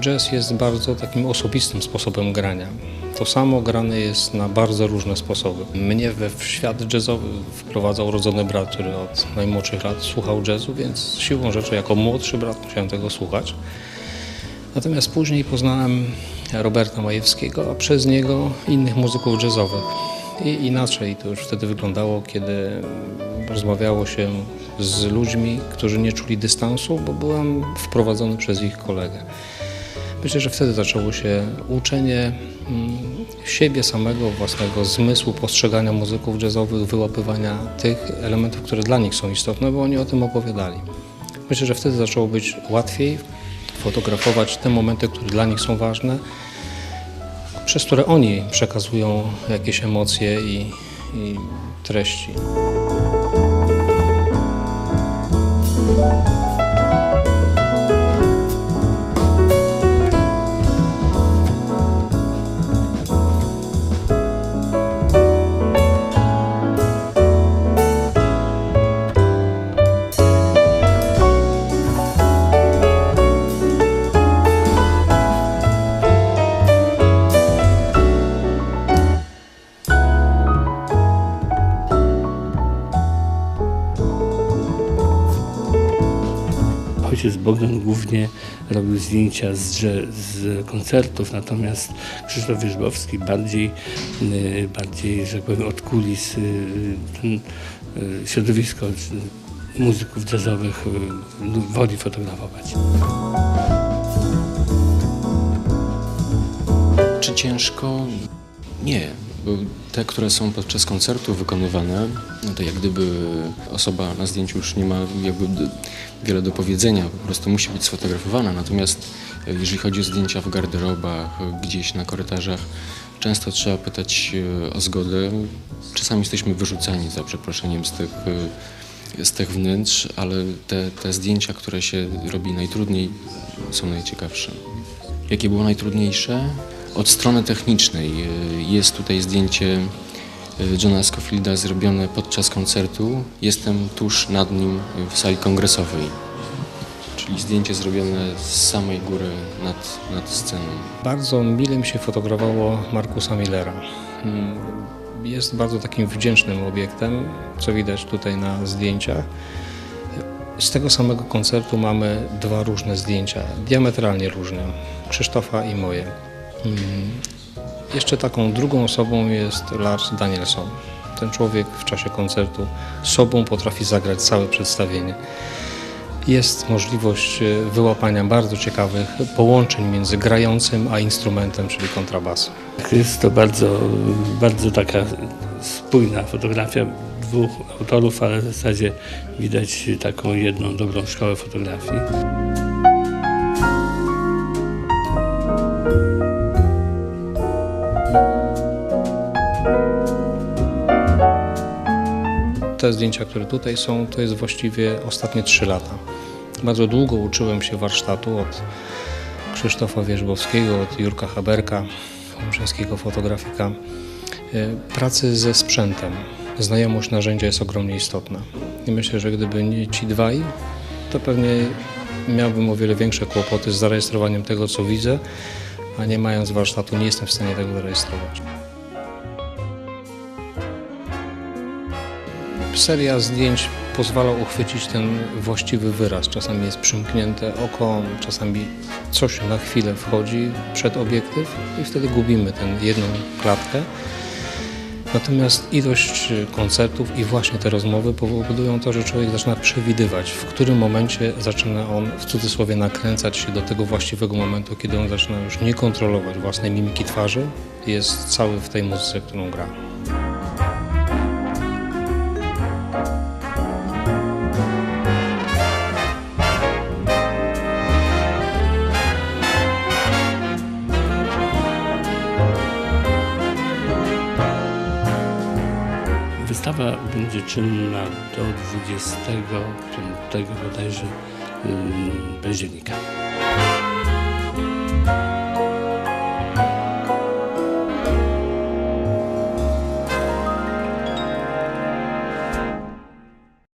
Jazz jest bardzo takim osobistym sposobem grania. To samo grane jest na bardzo różne sposoby. Mnie we w świat jazzowy wprowadzał urodzony brat, który od najmłodszych lat słuchał jazzu, więc siłą rzeczy jako młodszy brat musiałem tego słuchać. Natomiast później poznałem Roberta Majewskiego, a przez niego innych muzyków jazzowych. I inaczej to już wtedy wyglądało, kiedy rozmawiało się z ludźmi, którzy nie czuli dystansu, bo byłem wprowadzony przez ich kolegę. Myślę, że wtedy zaczęło się uczenie mm, siebie samego, własnego zmysłu, postrzegania muzyków jazzowych, wyłapywania tych elementów, które dla nich są istotne, bo oni o tym opowiadali. Myślę, że wtedy zaczęło być łatwiej fotografować te momenty, które dla nich są ważne, przez które oni przekazują jakieś emocje i, i treści. Ojciec Bogdan głównie robił zdjęcia z, z koncertów, natomiast Krzysztof Wierzbowski bardziej, y, bardziej że powiem, od kulis y, ten, y, środowisko muzyków jazzowych woli fotografować. Czy ciężko? Nie, te, które są podczas koncertu wykonywane, no to jak gdyby osoba na zdjęciu już nie ma jakby wiele do powiedzenia, po prostu musi być sfotografowana. Natomiast e, jeżeli chodzi o zdjęcia w garderobach, e, gdzieś na korytarzach, często trzeba pytać o zgodę. Czasami jesteśmy wyrzucani za przeproszeniem z tych, e, z tych wnętrz, ale te, te zdjęcia, które się robi najtrudniej, są najciekawsze. Jakie było najtrudniejsze? Od strony technicznej y, jest tutaj zdjęcie y, Johna Scofielda zrobione podczas koncertu. Jestem tuż nad nim w sali kongresowej. Czyli zdjęcie zrobione z samej góry nad, nad sceną. Bardzo mile mi się fotografowało Markusa Millera. Mm, Jest bardzo takim wdzięcznym obiektem, co widać tutaj na zdjęciach. Z tego samego koncertu mamy dwa różne zdjęcia, diametralnie różne, Krzysztofa i moje. Jeszcze taką drugą osobą jest Lars Danielson. Ten człowiek w czasie koncertu sobą potrafi zagrać całe przedstawienie jest możliwość e, wyłapania bardzo ciekawych połączeń między grającym a instrumentem, czyli kontrabasem. Jest to bardzo, bardzo taka spójna fotografia dwóch autorów, ale w zasadzie widać taką jedną dobrą szkołę fotografii. Te zdjęcia, które tutaj są, to jest właściwie ostatnie trzy lata. Bardzo długo uczyłem się warsztatu od Krzysztofa Wierzbowskiego, od Jurka Haberka, łomżyńskiego fotografika. E, Pracy ze sprzętem. Znajomość narzędzia jest ogromnie istotna. I myślę, że gdyby nie ci dwaj, to pewnie miałbym o wiele większe kłopoty z zarejestrowaniem tego, co widzę, a nie mając warsztatu nie jestem w stanie tego zarejestrować. Seria zdjęć pozwala uchwycić ten właściwy wyraz. Czasami jest przymknięte oko, czasami coś na chwilę wchodzi przed obiektyw i wtedy gubimy tę jedną klatkę. Natomiast ilość koncertów i właśnie te rozmowy powodują to, że człowiek zaczyna przewidywać, w którym momencie zaczyna on w cudzysłowie nakręcać się do tego właściwego momentu, kiedy on zaczyna już nie kontrolować własnej mimiki twarzy, jest cały w tej muzyce, którą gra. Wystawa będzie czynna do 25 bodajże ym, października.